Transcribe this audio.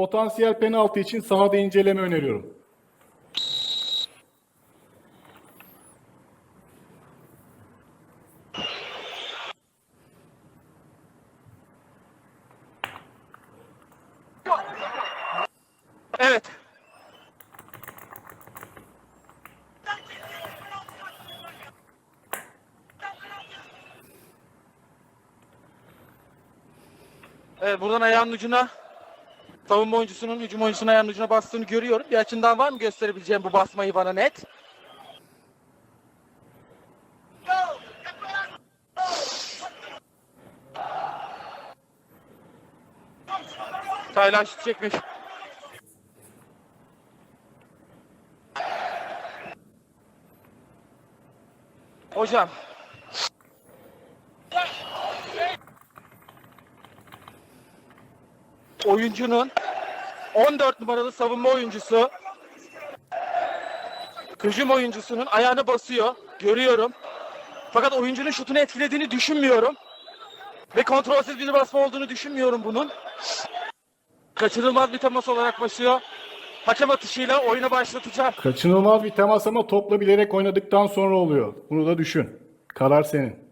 Potansiyel penaltı için sahada inceleme öneriyorum. Evet. Evet buradan ayağının ucuna savunma oyuncusunun hücum oyuncusunun ayağının ucuna bastığını görüyorum. Bir açından var mı gösterebileceğim bu basmayı bana net? Taylan şut çekmiş. Hocam. Oyuncunun 14 numaralı savunma oyuncusu hücum oyuncusunun ayağını basıyor. Görüyorum. Fakat oyuncunun şutunu etkilediğini düşünmüyorum. Ve kontrolsüz bir basma olduğunu düşünmüyorum bunun. Kaçınılmaz bir temas olarak başlıyor. Hakem atışıyla oyunu başlatacak. Kaçınılmaz bir temas ama topla bilerek oynadıktan sonra oluyor. Bunu da düşün. Karar senin.